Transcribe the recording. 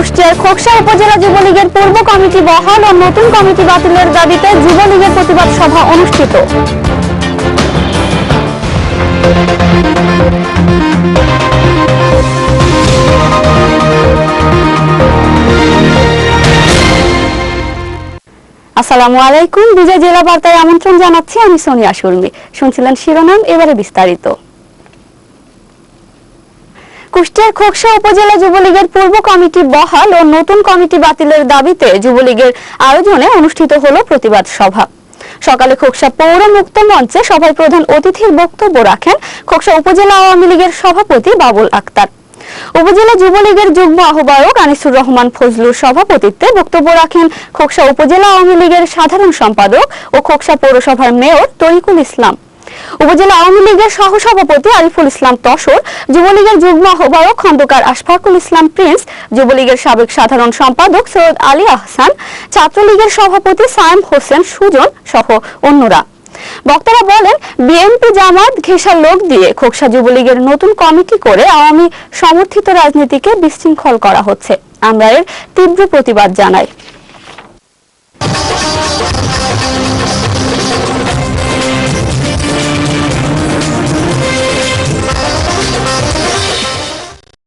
কুষ্টিয়ার খোকসা উপজেলা যুবলীগের পূর্ব কমিটি বহাল ও নতুন কমিটি বাতিলের দাবিতে যুবলীগের প্রতিবাদ সভা অনুষ্ঠিত। আসসালামু আলাইকুম। বিজয় জেলা বার্তায় আমন্ত্রণ জানাচ্ছি, আমি সোনিয়া সুরমি শুনছিলেন শিরোনাম, এবারে বিস্তারিত। কুষ্টিয়ার খোকসা উপজেলা যুবলীগের পূর্ব কমিটি বহাল ও নতুন কমিটি বাতিলের দাবিতে যুবলীগের আয়োজনে অনুষ্ঠিত হল প্রতিবাদ সভা। সকালে খোকসা পৌর মুক্ত মঞ্চে সভায় প্রধান অতিথির বক্তব্য রাখেন খোকসা উপজেলা আওয়ামী লীগের সভাপতি বাবুল আক্তার। উপজেলা যুবলীগের যুগ্ম আহ্বায়ক আনিসুর রহমান ফজলুর সভাপতিত্বে বক্তব্য রাখেন খোকসা উপজেলা আওয়ামী লীগের সাধারণ সম্পাদক ও খোকসা পৌরসভার মেয়র তরিকুল ইসলাম। উপজেলা আওয়ামী লীগের সহসভাপতি আরিফুল ইসলাম তসর, যুবলীগের যুগ্ম আহ্বায়ক খন্দকার আশফাকুল ইসলাম প্রিন্স, যুবলীগের সাবেক সাধারণ সম্পাদক সৈয়দ আলী আহসান, ছাত্রলীগের সভাপতি সায়েম হোসেন সুজন সহ অন্যরা। বক্তারা বলেন, বিএনপি জামাত ঘেঁষার লোক দিয়ে খোকসা যুবলীগের নতুন কমিটি করে আওয়ামী সমর্থিত রাজনীতিকে বিশৃঙ্খল করা হচ্ছে। আমরা এর তীব্র প্রতিবাদ জানাই।